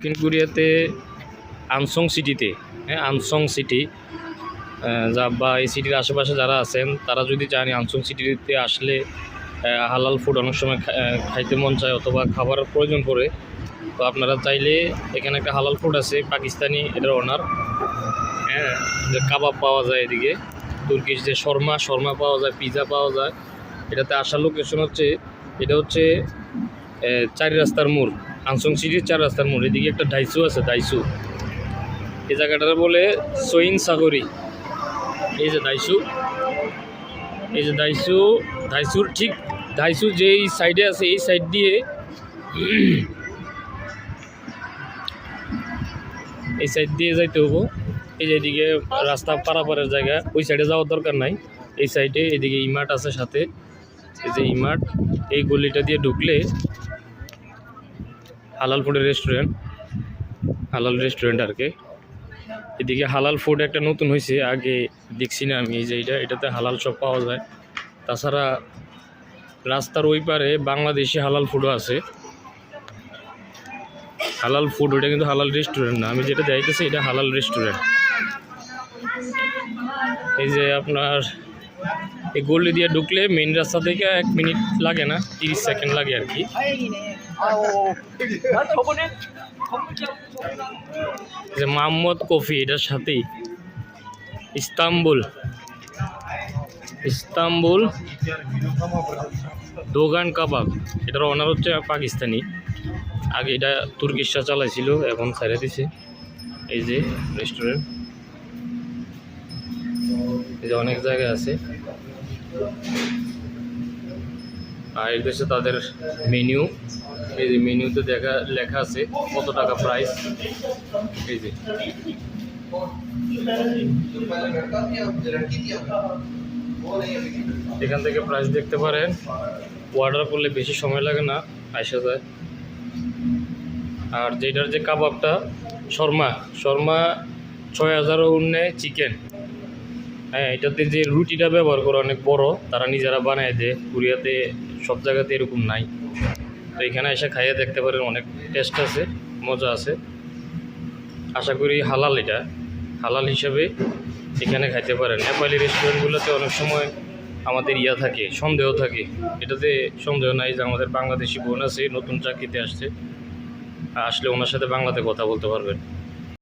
দক্ষিণ কোরিয়াতে আনসং সিটিতে হ্যাঁ আনসং সিটি যা বা এই সিটির আশেপাশে যারা আছেন, তারা যদি জানি আনসং সিটিতে আসলে হালাল ফুড অনেক সময় খাইতে মন চায় অথবা খাবার প্রয়োজন পড়ে, তো আপনারা চাইলে এখানে একটা হালাল ফুড আছে, পাকিস্তানি, এটার ওনার হ্যাঁ যে কাবাব পাওয়া যায় এদিকে, তুর্কিশ যে শর্মা শর্মা পাওয়া যায় পিৎজা পাওয়া যায়, এটাতে আসার লোকেশন হচ্ছে, এটা হচ্ছে চারি রাস্তার মোড়। আনসং সিটির চার রাস্তার মোড়। এদিকে একটা ডাইসু আছে, ডাইসু। এই জায়গাটার বলে সইন সাগরি। এই যে দাইসু এই যে দাইসু দাইসুর ঠিক দাইসু যেই সাইডে আছে, এই সাইড দিয়ে এই সাইড দিয়ে যাইতে হব। এই যে এদিকে রাস্তা পারাপারের জায়গা, ওই সাইডে যাওয়ার দরকার নাই। এই সাইডে এদিকে ইমার্ট আছে সাথে। এই যে ইমার্ট, এই গলিটা দিয়ে ঢুকলে হালাল ফুডের রেস্টুরেন্ট হালাল রেস্টুরেন্ট আর কি। এদিকে হালাল ফুড একটা নতুন হয়েছে আগে দেখছি না আমি যে এটা এটাতে হালাল সব পাওয়া যায়। তাছাড়া রাস্তার ওই পারে বাংলাদেশি হালাল ফুডও আছে। হালাল ফুড ওটা কিন্তু হালাল রেস্টুরেন্ট না। আমি যেটা দেখতেছি এটা হালাল রেস্টুরেন্ট এই যে আপনার, এই গলি দিয়ে ঢুকলে মেন রাস্তা থেকে এক মিনিট লাগে না, তিরিশ সেকেন্ড লাগে আর কি। যে মোহাম্মদ কফি এটার সাথেই। ইস্তাম্বুল। Istanbul Dogan kebab. এটার অনার হচ্ছে পাকিস্তানি। আগে এটা তুর্কিশরা চালাইছিল এখন ছেড়ে দিছে। এই যে রেস্টুরেন্ট এই যে অনেক জায়গায় আছে। আর এর দেশে তাদের মেনু এই যে মেনুতে দেখা, লেখা আছে কত টাকা প্রাইস এই যে। এখান থেকে প্রাইস দেখতে পারেন। অর্ডার করলে বেশি সময় লাগে না আসা যায়। আর যেটার যে কাবাবটা, শর্মা শর্মা ছয় হাজারও নেয় চিকেন হ্যাঁ এটাতে যে রুটিটা ব্যবহার করে অনেক বড়, তারা নিজেরা বানায় দেয়। কোরিয়াতে সব জায়গাতে এরকম নাই। তো এখানে এসে খাইয়ে দেখতে পারেন অনেক টেস্ট আছে, মজা আছে। আশা করি হালাল এটা। হালাল হিসেবে এখানে খাইতে পারেন। নেপালি রেস্টুরেন্টগুলোতে অনেক সময় আমাদের ইয়া থাকে, সন্দেহ থাকে। এটাতে সন্দেহ নাই যে আমাদের বাংলাদেশি বোন আছে, নতুন চাকরিতে আসছে। আসলে ওনার সাথে বাংলাতে কথা বলতে পারবেন।